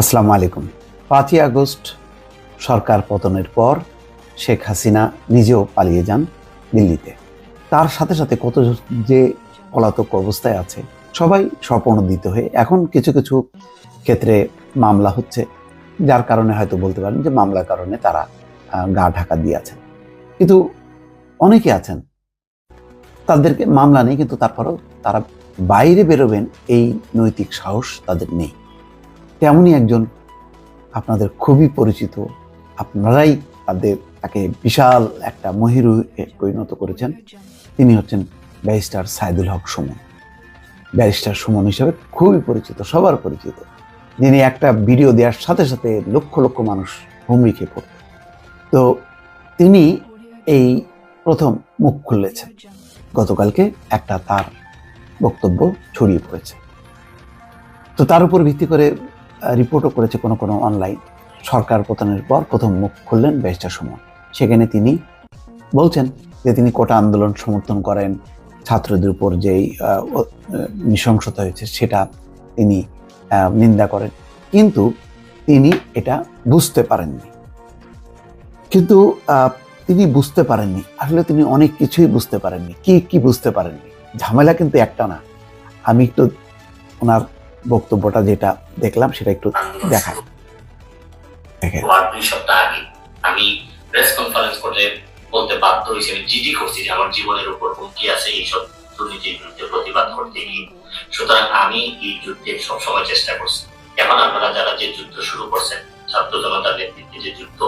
আসসালামু আলাইকুম। পাঁচই আগস্ট, সরকার পতনের পর শেখ হাসিনা নিজেও পালিয়ে যান দিল্লিতে। তার সাথে সাথে কত যে পলাতক অবস্থায় আছে, সবাই স্বপ্নদিত হয়ে এখন কিছু কিছু ক্ষেত্রে মামলা হচ্ছে, যার কারণে হয়তো বলতে পারেন যে মামলার কারণে তারা গা ঢাকা দিয়ে আছেন। কিন্তু অনেকে আছেন তাদেরকে মামলা নেই, কিন্তু তারপরেও তারা বাইরে বেরোবেন এই নৈতিক সাহস তাদের নেই। তেমনই একজন আপনাদের খুবই পরিচিত, আপনারাই তাদের তাকে বিশাল একটা মহিরু পরিণত করেছেন। তিনি হচ্ছেন ব্যারিস্টার সাইদুল হক সুমন। ব্যারিস্টার সুমন হিসাবে খুবই পরিচিত, সবার পরিচিত। যিনি একটা ভিডিও দেওয়ার সাথে সাথে লক্ষ লক্ষ মানুষ হুমড়ি খেয়ে পড়ত। তো তিনি এই প্রথম মুখ খুলেছেন। গতকালকে একটা তার বক্তব্য ছড়িয়ে পড়েছে। তো তার উপর ভিত্তি করে রিপোর্টও করেছে কোনো কোনো অনলাইন। সরকার পতনের পর প্রথম মুখ খুললেন ব্যারিস্টার সুমন। সেখানে তিনি বলছেন যে তিনি কোটা আন্দোলন সমর্থন করেন। ছাত্রদের উপর যেই নৃশংসতা হয়েছে সেটা তিনি নিন্দা করেন। কিন্তু তিনি এটা বুঝতে পারেননি। কিন্তু তিনি বুঝতে পারেননি। আসলে তিনি অনেক কিছুই বুঝতে পারেননি। কি কি বুঝতে পারেননি? ঝামেলা কিন্তু একটা না। আমি একটু ওনার বক্তব্যটা যেটা দেখলাম সেটা একটু দেখাই। দেখেন। দুই সপ্তাহ আগে আমি প্রেস কনফারেন্স বলতে বাধ্য জিডি করছি যে আমার জীবনের উপর হুমকি আছে এইসব দুর্নীতির বিরুদ্ধে প্রতিবাদ করতে গিয়ে। সুতরাং আমি এই যুদ্ধে সবসময় চেষ্টা করছি। এখন আপনারা যারা যে যুদ্ধ শুরু করছেন, ছাত্র জনতার নেতৃত্বে যে যুদ্ধ,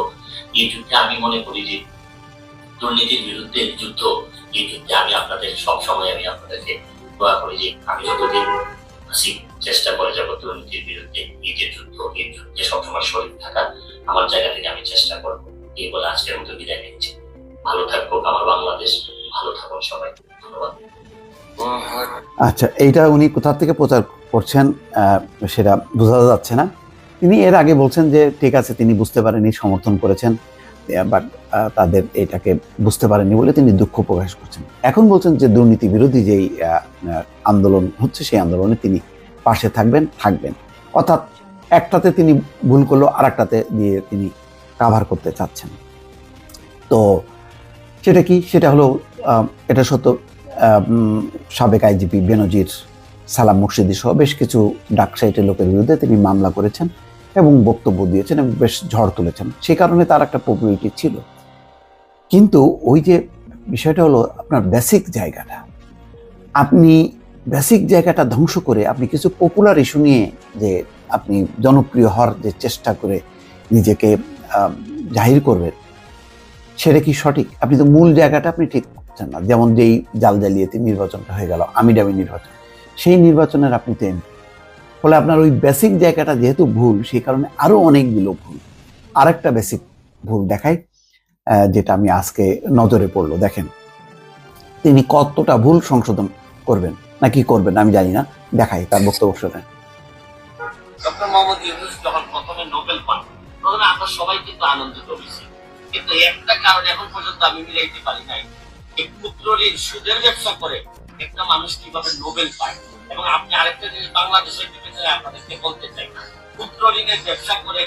এই যুদ্ধে আমি মনে করি যে দুর্নীতির বিরুদ্ধে যুদ্ধ, এই যুদ্ধে আমি আপনাদের, সবসময় আমি আপনাদেরকে দোয়া করি যে আমি যতদিন আছি, চেষ্টা করে যাব দুর্নীতির বিরুদ্ধে এই যে যুদ্ধ, এই যুদ্ধে সবসময় শরীর থাকা, আমার জায়গা থেকে আমি চেষ্টা করব। এই বলে আজকের মতো বিদায় নিচ্ছি। ভালো থাকব আমার বাংলাদেশ, ভালো থাকুন সবাই। ধন্যবাদ। আচ্ছা এইটা উনি কোথা থেকে প্রচার করছেন সেটা বোঝা যাচ্ছে না। তিনি এর আগে বলছেন যে, ঠিক আছে, তিনি বুঝতে পারেনি সমর্থন করেছেন। বাট তাদের এটাকে বুঝতে পারেননি বলে তিনি দুঃখ প্রকাশ করছেন। এখন বলছেন যে দুর্নীতি বিরোধী যেই আন্দোলন হচ্ছে, সেই আন্দোলনে তিনি পাশে থাকবেন থাকবেন। অর্থাৎ একটাতে তিনি ভুল করল আর একটাতে দিয়ে তিনি কাভার করতে চাচ্ছেন। তো সেটা কি? সেটা হলো এটা সত্য সাবেক আইজিপি বেনজির সালাম মুর্শিদি সহ বেশ কিছু ডাকসাইটের লোকের বিরুদ্ধে তিনি মামলা করেছেন। এবং বক্তব্য দিয়েছেন এবং বেশ ঝড় তুলেছেন। সেই কারণে তার একটা পপুলারিটি ছিল। কিন্তু ওই যে বিষয়টা হলো আপনার বেসিক জায়গাটা। আপনি বেসিক জায়গাটা ধ্বংস করে আপনি কিছু পপুলার ইস্যু নিয়ে যে আপনি জনপ্রিয় হওয়ার যে চেষ্টা করে নিজেকে জাহির করবেন, সেটা কি সঠিক? আপনি তো মূল জায়গাটা আপনি ঠিক করছেন না। যেমন যেই জাল জালিয়াতি নির্বাচনটা হয়ে গেল আমি ডামি নির্বাচন। সেই নির্বাচনের আপনি তো এমপি ফলে আপনার ওই বেসিক জায়গাটা যেহেতু ভুল, সেই কারণে আরও অনেকগুলো ভুল। আরেকটা বেসিক ভুল দেখাই যেটা আমি আজকে নজরে পড়ল। দেখেন, তিনি কতটা ভুল সংশোধন করবেন নাকি করবেন আমি জানি না। দেখাই তার বক্তব্য শোনেন আমি সুদের ব্যবসা করে একটা মানুষ কীভাবে নোবেল পায়? এবং আপনি আরেকটা জিনিস বাংলাদেশের আপনাদেরকে বলতে চাই ক্ষুদ্র ঋণের ব্যবসা করে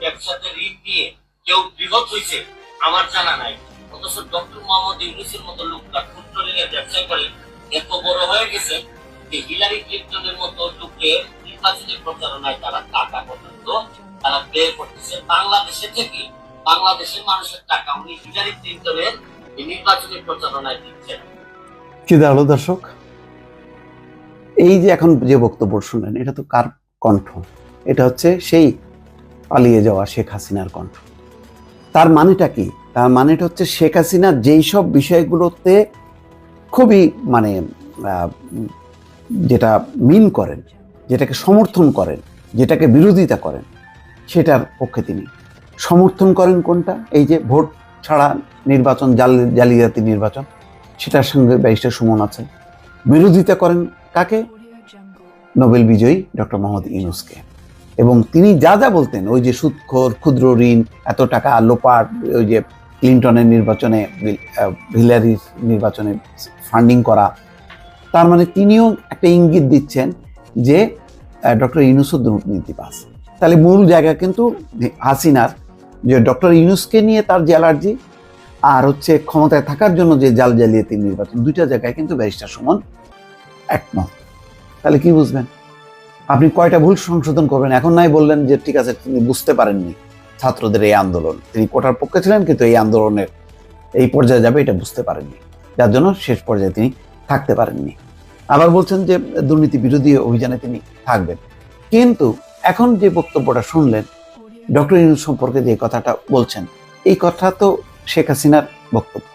ব্যবসাতে ঋণ নিয়ে কেউ বৃহৎ হয়েছে আমার জানা নাই। অথচ ডক্টর মোহাম্মদ ইউনুসের মতো লোকরা ক্ষুদ্র ঋণের ব্যবসা করে এত বড় হয়ে গেছে যে হিলারি ক্লিন্টনের মতো লোকের নির্বাচনী প্রচারণায় তারা টাকা পর্যন্ত তারা ব্যয় করতেছে। বাংলাদেশে থেকে বাংলাদেশের মানুষের টাকা উনি হিলারি ক্লিন্টনের নির্বাচনী প্রচারণায় দিচ্ছেন। কি দাঁড়াল দর্শক? এই যে এখন যে বক্তব্য শুনলেন, এটা তো কার কণ্ঠ? এটা হচ্ছে সেই পালিয়ে যাওয়া শেখ হাসিনার কণ্ঠ। তার মানেটা কি? তার মানেটা হচ্ছে শেখ হাসিনা যেই সব বিষয়গুলোতে খুবই মানে যেটা মিন করেন, যেটাকে সমর্থন করেন, যেটাকে বিরোধিতা করেন, সেটার পক্ষে তিনি। সমর্থন করেন কোনটা? এই যে ভোট ছাড়া নির্বাচন, জাল, জালিয়াতি নির্বাচন, সেটার সঙ্গে ব্যারিস্টার সুমন আছে বিরোধিতা করেন কাকে? নোবেল বিজয়ী ডক্টর মোহাম্মদ ইউনুসকে। এবং তিনি যা যা বলতেন, ওই যে সুদখোর ক্ষুদ্র ঋণ, এত টাকা লোপার ওই যে ক্লিন্টনের নির্বাচনে হিলারির নির্বাচনে ফান্ডিং করা, তার মানে তিনিও একটা ইঙ্গিত দিচ্ছেন যে ডক্টর ইউনুসও দুর্নীতিবাজ। তাহলে মূল জায়গা কিন্তু হাসিনার, যে ডক্টর ইউনুসকে নিয়ে তার যে অ্যালার্জি, আর হচ্ছে ক্ষমতায় থাকার জন্য যে জাল জালিয়াতি নির্বাচন, দুইটা জায়গায় কিন্তু ব্যারিস্টার সমান একমত। তাহলে কি বুঝবেন? আপনি কয়টা ভুল সংশোধন করবেন? এখন নাই বললেন যে, ঠিক আছে, তিনি বুঝতে পারেননি ছাত্রদের এই আন্দোলন। তিনি কোটার পক্ষে ছিলেন, কিন্তু এই আন্দোলনের এই পর্যায়ে যাবে, এটা বুঝতে পারেননি। যার জন্য শেষ পর্যায়ে তিনি থাকতে পারেননি। আবার বলছেন যে, দুর্নীতি বিরোধী অভিযানে তিনি থাকবেন। কিন্তু এখন যে বক্তব্যটা শুনলেন, ডক্টর ইউনুস সম্পর্কে যে কথাটা বলছেন, এই কথা তো শেখ হাসিনার বক্তব্য।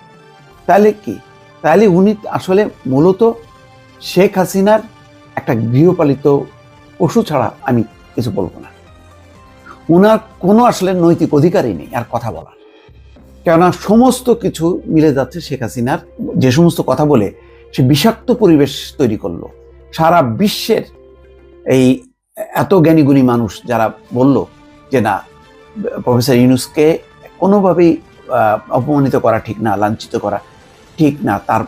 তাহলে কি? তাহলে উনি আসলে মূলত শেখ হাসিনার একটা গৃহপালিত পশু ছাড়া আমি কিছু বলব না। উনার কোনো আসলে নৈতিক অধিকারই নেই আর কথা বলার। কেননা সমস্ত কিছু মিলে যাচ্ছে শেখ হাসিনার, যে সমস্ত কথা বলে সে বিষাক্ত পরিবেশ তৈরি করল। সারা বিশ্বের এই এত জ্ঞানীগুণী মানুষ যারা বলল যে না, প্রফেসর ইউনুসকে কোনোভাবেই অপমানিত করা ঠিক না, লাঞ্ছিত করা ঠিক না, তার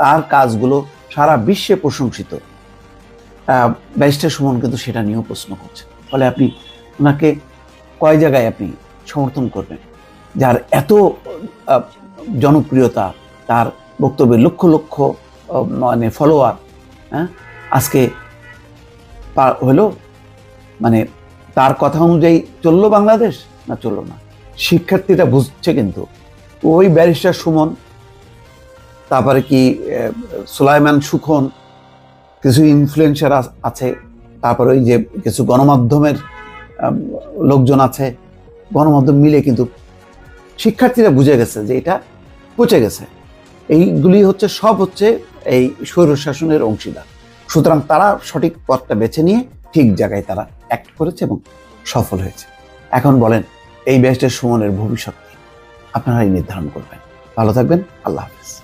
তার কাজগুলো সারা বিশ্বে প্রশংসিত। ব্যারিস্টার সুমন কিন্তু সেটা নিয়েও প্রশ্ন করছে। ফলে আপনি ওনাকে কয় জায়গায় আপনি সমর্থন করবেন? যার এত জনপ্রিয়তা, তার বক্তব্যে লক্ষ লক্ষ মানে ফলোয়ার হ্যাঁ? আজকে হলো মানে তার কথা অনুযায়ী চলল বাংলাদেশ না চলল না? শিক্ষার্থীরা বুঝছে কিন্তু, ওই ব্যারিস্টার সুমন, তারপরে কি সুলাইমান সুখন কিছু ইনফ্লুয়েন্সার আছে, তারপরে ওই যে কিছু গণমাধ্যমের লোকজন আছে, গণমাধ্যম মিলে কিন্তু শিক্ষার্থীরা বুঝে গেছে যে এটা পচে গেছে। এইগুলি হচ্ছে, সব হচ্ছে এই স্বৈরশাসনের অংশীদার। সুতরাং তারা সঠিক পথটা বেছে নিয়ে ঠিক জায়গায় তারা অ্যাক্ট করেছে এবং সফল হয়েছে। এখন বলেন, এই ব্যাচটার সুমনের ভবিষ্যৎ আপনারাই নির্ধারণ করবেন। ভালো থাকবেন, আল্লাহ হাফিজ।